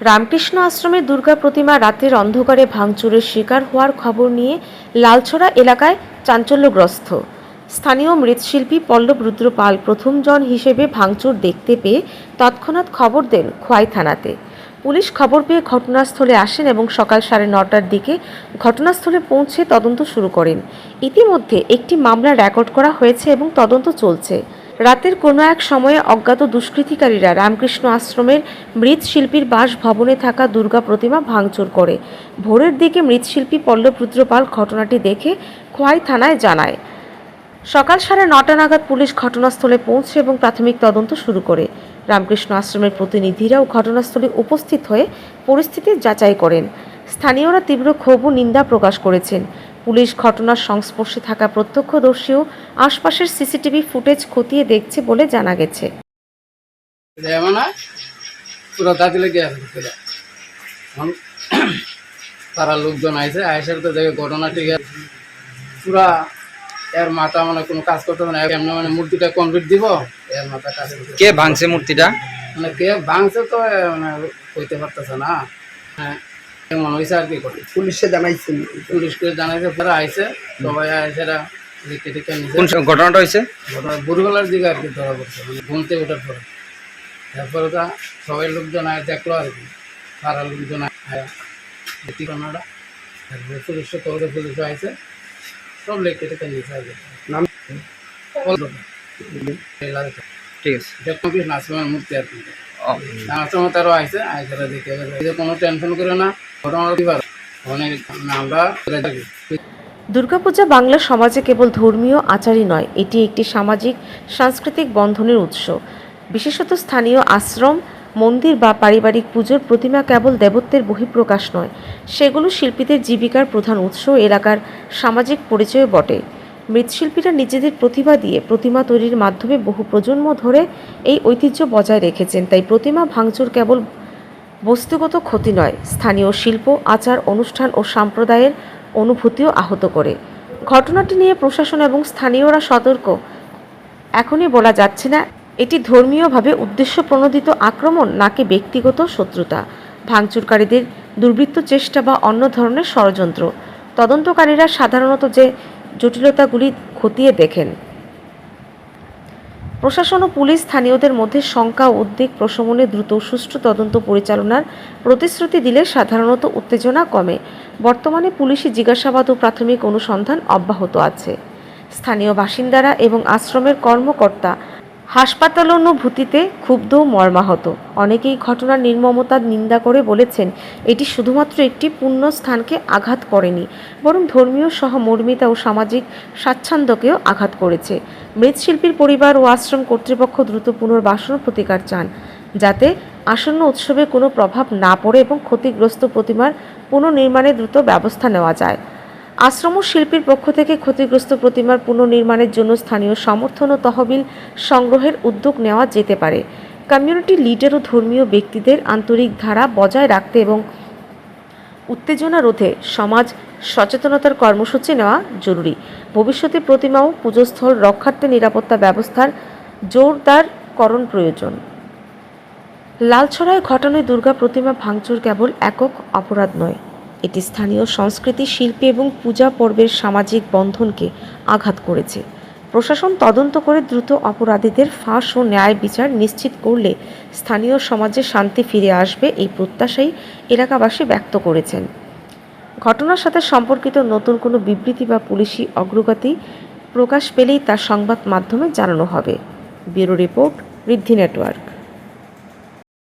রামকৃষ্ণ আশ্রমে দুর্গা প্রতিমা রাতের অন্ধকারে ভাঙচুরের শিকার হওয়ার খবর নিয়ে লালছড়া এলাকায় চাঞ্চল্যগ্রস্ত। স্থানীয় মৃৎশিল্পী পল্লব রুদ্র পাল প্রথমজন হিসেবে ভাঙচুর দেখতে পেয়ে তৎক্ষণাৎ খবর দেন খোয়াই থানাতে। পুলিশ খবর পেয়ে ঘটনাস্থলে আসেন এবং সকাল সাড়ে নটার দিকে ঘটনাস্থলে পৌঁছে তদন্ত শুরু করেন। ইতিমধ্যে একটি মামলা রেকর্ড করা হয়েছে এবং তদন্ত চলছে। রাতের কোনো এক সময়ে অজ্ঞাত দুষ্কৃতিকারীরা রামকৃষ্ণ আশ্রমের মৃৎশিল্পীর বাসভবনে থাকা দুর্গা প্রতিমা ভাঙচুর করে। ভোরের দিকে মৃৎশিল্পী পল্লব রুদ্রপাল ঘটনাটি দেখে খোয়াই থানায় জানায়। সকাল সাড়ে নটা নাগাদ পুলিশ ঘটনাস্থলে পৌঁছে এবং প্রাথমিক তদন্ত শুরু করে। রামকৃষ্ণ আশ্রমের প্রতিনিধিরাও ঘটনাস্থলে উপস্থিত হয়ে পরিস্থিতি যাচাই করেন। স্থানীয়রা তীব্র ক্ষোভ ও নিন্দা প্রকাশ করেছেন। পুলিশ ঘটনার সংস্পর্শে থাকা প্রত্যক্ষদর্শীও আশপাশের সিসিটিভি ফুটেজ খতিয়ে দেখছে বলে জানা গেছে। যেমন পুরো দাদিলে গিয়ে আছে পুরো। এখন তারা লোকজন আইসে আইসার তো দেখে ঘটনা ঠিক আছে। পুরা এর মাথা মানে কোনো কাজ করতে হবে না এমনি মানে মূর্তিটা কমপ্লিট দিব এর মাথা কাজ কে ভাঙছে মূর্তিটা? মানে কে ভাঙছে তো মানে কইতে পারতেছে না। হ্যাঁ। এমন হয়েছে আর কি করে পুলিশে জানাইছেন পুলিশকে জানাইছে তারা আইসে সবাই আইসেরা লিখে টিকে কোন ঘটনাটা হয়েছে ঘটনা ভোরবেলার দিকে আর কি ধরা পড়ছে মানে ঘুমতে ওঠার পরে। তারপরে তা সবাই লোকজন আয় দেখল আর কি পাড়ার লোকজন আয়া। দেখি ঘটনাটা তারপরে পুলিশ তবে পুলিশ আইসে সব লেখে টেকে নিয়েছে আর কি। নাম? ঠিক আছে। নাসিমের মূর্তি আর কি। তারও আইসে দেখে কোনো টেনশন করে না ঘটনা অনেক আমরা দুর্গাপূজা বাংলা সমাজে কেবল ধর্মীয় আচারই নয়, এটি একটি সামাজিক, সাংস্কৃতিক বন্ধনের উৎস। বিশেষত স্থানীয় আশ্রম, মন্দির বা পারিবারিক পুজোর প্রতিমা কেবল দেবত্বের বহিঃপ্রকাশ নয়, সেগুলো শিল্পীদের জীবিকার প্রধান উৎস। এলাকার সামাজিক পরিচয় বটে। মৃৎশিল্পীরা নিজেদের প্রতিভা দিয়ে প্রতিমা তৈরির মাধ্যমে বহু প্রজন্ম ধরে এই ঐতিহ্য বজায় রেখেছেন। তাই প্রতিমা ভাঙচুর কেবল বস্তুগত ক্ষতি নয়, স্থানীয় শিল্প, আচার, অনুষ্ঠান ও সম্প্রদায়ের অনুভূতিও আহত করে। ঘটনাটি নিয়ে প্রশাসন এবং স্থানীয়রা সতর্ক। এখনই বলা যাচ্ছে না এটি ধর্মীয়ভাবে উদ্দেশ্য প্রণোদিত আক্রমণ নাকি ব্যক্তিগত শত্রুতা। ভাঙচুরকারীদের দুর্বৃত্ত চেষ্টা বা অন্য ধরনের ষড়যন্ত্র। তদন্তকারীরা সাধারণত যে জটিলতাগুলি খতিয়ে দেখেন। প্রশাসন ও পুলিশ স্থানীয়দের মধ্যে শঙ্কা উদ্বেগ প্রশমনে দ্রুত সুষ্ঠু তদন্ত পরিচালনার প্রতিশ্রুতি দিলে সাধারণত উত্তেজনা কমে। বর্তমানে পুলিশি জিজ্ঞাসাবাদ ও প্রাথমিক অনুসন্ধান অব্যাহত আছে। স্থানীয় বাসিন্দারা এবং আশ্রমের কর্মকর্তা হাসপাতাল অনুভূতিতে ক্ষুব্ধ মর্মাহত। অনেকেই ঘটনার নির্মমতার নিন্দা করে বলেছেন, এটি শুধুমাত্র একটি পুণ্য স্থানকে আঘাত করেনি, বরং ধর্মীয় সহমর্মিতা ও সামাজিক স্বাচ্ছন্দ্যকেও আঘাত করেছে। মৃৎশিল্পীর পরিবার ও আশ্রম কর্তৃপক্ষ দ্রুত পুনর্বাসন প্রতিকার চান, যাতে আসন্ন উৎসবে কোনো প্রভাব না পড়ে এবং ক্ষতিগ্রস্ত প্রতিমার পুনর্নির্মাণে দ্রুত ব্যবস্থা নেওয়া যায়। আশ্রম শিল্পীর পক্ষ থেকে ক্ষতিগ্রস্ত প্রতিমার পুনর্নির্মাণের জন্য স্থানীয় সমর্থন ও তহবিল সংগ্রহের উদ্যোগ নেওয়া যেতে পারে। কমিউনিটি লিডার ও ধর্মীয় ব্যক্তিদের আন্তরিক ধারা বজায় রাখতে এবং উত্তেজনা রোধে সমাজ সচেতনতার কর্মসূচি নেওয়া জরুরি। ভবিষ্যতে প্রতিমা ও পুজোস্থল রক্ষার্থে নিরাপত্তা ব্যবস্থার জোরদারকরণ প্রয়োজন। লালছড়ায় ঘটনায় দুর্গা প্রতিমা ভাঙচুর কেবল একক অপরাধ নয়। এটি স্থানীয় সংস্কৃতি, শিল্পী এবং পূজা পর্বের সামাজিক বন্ধনকে আঘাত করেছে। প্রশাসন তদন্ত করে দ্রুত অপরাধীদের ফাঁস ও ন্যায় বিচার নিশ্চিত করলে স্থানীয় সমাজে শান্তি ফিরে আসবে এই প্রত্যাশাই এলাকাবাসী ব্যক্ত করেছেন। ঘটনার সাথে সম্পর্কিত নতুন কোনো বিবৃতি বা পুলিশি অগ্রগতি প্রকাশ পেলেই তা সংবাদ মাধ্যমে জানানো হবে। Bureau report Riddhi network.